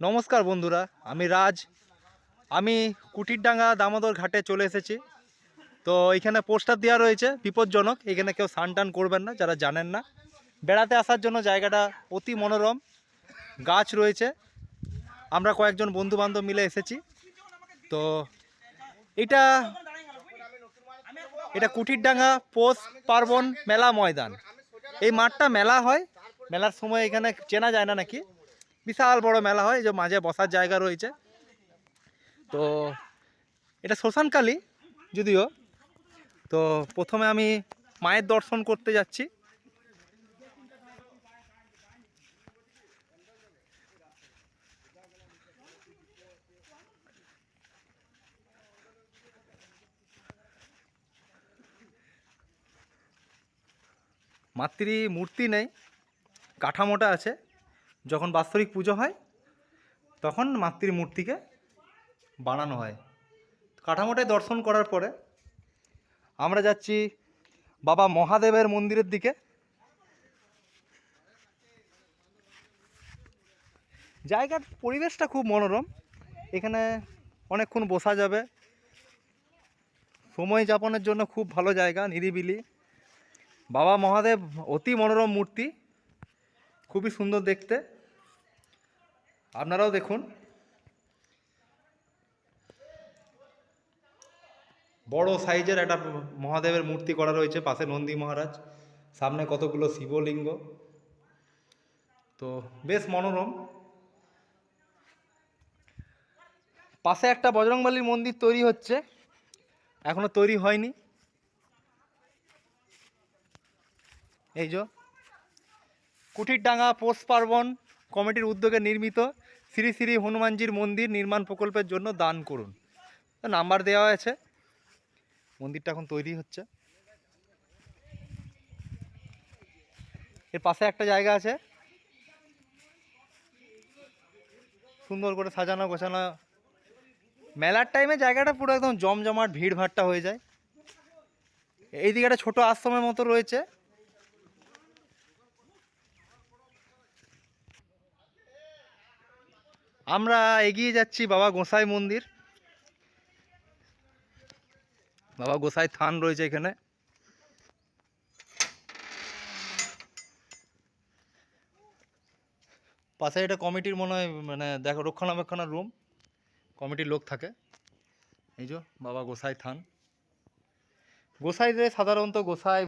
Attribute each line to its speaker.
Speaker 1: নমস্কার বন্ধুরা, আমি রাজ। আমি কুটিরডাঙ্গা দামোদর ঘাটে চলে এসেছি। তো এখানে পোস্টার দেওয়া রয়েছে, বিপজ্জনক। এখানে কেউ টান করবেন না, যারা জানেন না। বেড়াতে আসার জন্য জায়গাটা অতি মনোরম। গাছ রয়েছে। আমরা কয়েকজন বন্ধু বান্ধব মিলে এসেছি। তো এটা এটা কুটিরডাঙ্গা পোষ পার্বণ মেলা ময়দান। এই মাঠটা মেলা হয়। মেলার সময় এখানে চেনা যায় না নাকি? বিশাল বড় মেলা হয় যে মাঝে বসার জায়গা রয়েছে। তো এটা শ্মশানকালী যদিও, তো প্রথমে আমি মায়ের দর্শন করতে যাচ্ছি। মাতৃ মূর্তি নেই, কাঠামোটা আছে। যখন বাৎসরিক পুজো হয়, তখন মাতৃ মূর্তিকে বানানো হয়। কাঠামোটায় দর্শন করার পরে আমরা যাচ্ছি বাবা মহাদেবের মন্দিরের দিকে। জায়গার পরিবেশটা খুব মনোরম। এখানে অনেকক্ষণ বসা যাবে। সময় যাপনের জন্য খুব ভালো জায়গা, নিরিবিলি। বাবা মহাদেব অতি মনোরম মূর্তি। খুবই সুন্দর দেখতে। আপনারাও দেখুন। বড় সাইজের একটা মহাদেবের মূর্তি করা রয়েছে পাশে নন্দী মহারাজ। সামনে কতগুলো শিবলিঙ্গ। তো বেশ মনোরম। পাশে একটা বজরংবলীর মন্দির তৈরি হচ্ছে। এখনও তৈরি হয়নি। এই যে, কুঠিরডাঙ্গা পৌষ পার্বণ। কমিটির উদ্যোগে নির্মিত শ্রী শ্রী হনুমানজির মন্দির নির্মাণ প্রকল্পের জন্য দান করুন। নাম্বার দেওয়া আছে মন্দিরটা এখন তৈরি হচ্ছে। এর পাশে একটা জায়গা আছে। সুন্দর করে সাজানো গোছানো। মেলার টাইমে জায়গাটা পুরো একদম জমজমাট, ভিড় ভাট্টা হয়ে যায়। এইদিকে একটা ছোটো আশ্রমের মতো রয়েছে। আমরা এগিয়ে যাচ্ছি বাবা গোসাই মন্দির। বাবা গোসাই থান রয়েছে এখানে। পাশে এটা কমিটির মনে হয় মানে দেখো রক্ষণাবেক্ষণের রুম কমিটির লোক থাকে। এই যে বাবা গোসাই থান। গোসাইদের সাধারণত গোসাই